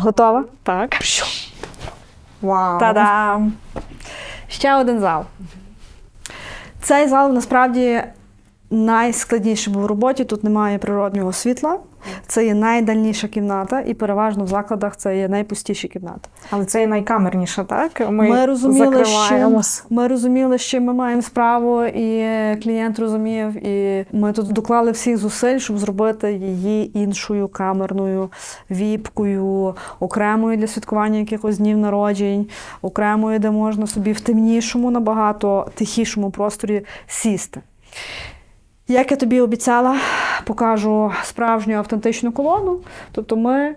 Готова? Так. Вау. Та-дам! Ще один зал. Цей зал насправді найскладніший був у роботі. Тут немає природнього світла. Це є найдальніша кімната, і переважно в закладах це є найпустіші кімнати. Але це і найкамерніше, так? Ми, Ми розуміли, що ми розуміли, чим ми маємо справу, і клієнт розумів. І ми тут доклали всіх зусиль, щоб зробити її іншою камерною віпкою, окремою для святкування якихось днів народжень, окремою, де можна собі в темнішому, набагато тихішому просторі сісти. Як я тобі обіцяла, покажу справжню автентичну колону. Тобто ми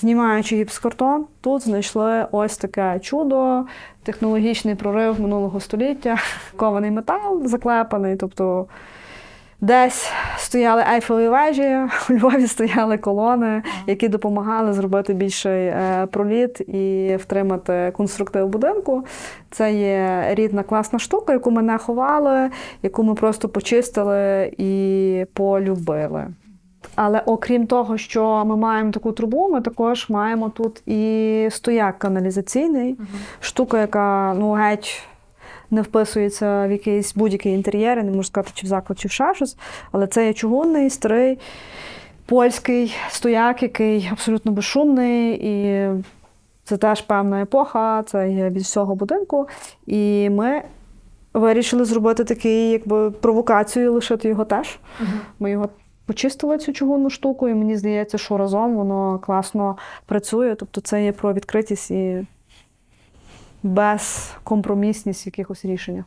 Знімаючи гіпскартон, тут знайшли ось таке чудо, технологічний прорив минулого століття, кований метал заклепаний. Тобто десь стояли ейфелеві вежі, у Львові стояли колони, які допомагали зробити більший е, проліт і втримати конструктив будинку. Це є рідна класна штука, яку ми не ховали, яку ми просто почистили і полюбили. Але окрім того, що ми маємо таку трубу, ми також маємо тут і стояк каналізаційний, штука, яка ну геть не вписується в якийсь будь-який інтер'єр, я не можу сказати, чи в заклад, чи в ще. Але це є чугунний, старий польський стояк, який абсолютно безшумний, і це теж певна епоха, це є від всього будинку. І ми вирішили зробити такий, якби провокацію, лишити його теж. Ми його почистили цю чугунну штуку, і мені здається, що разом воно класно працює. Тобто це є про відкритість і безкомпромісність в якихось рішеннях.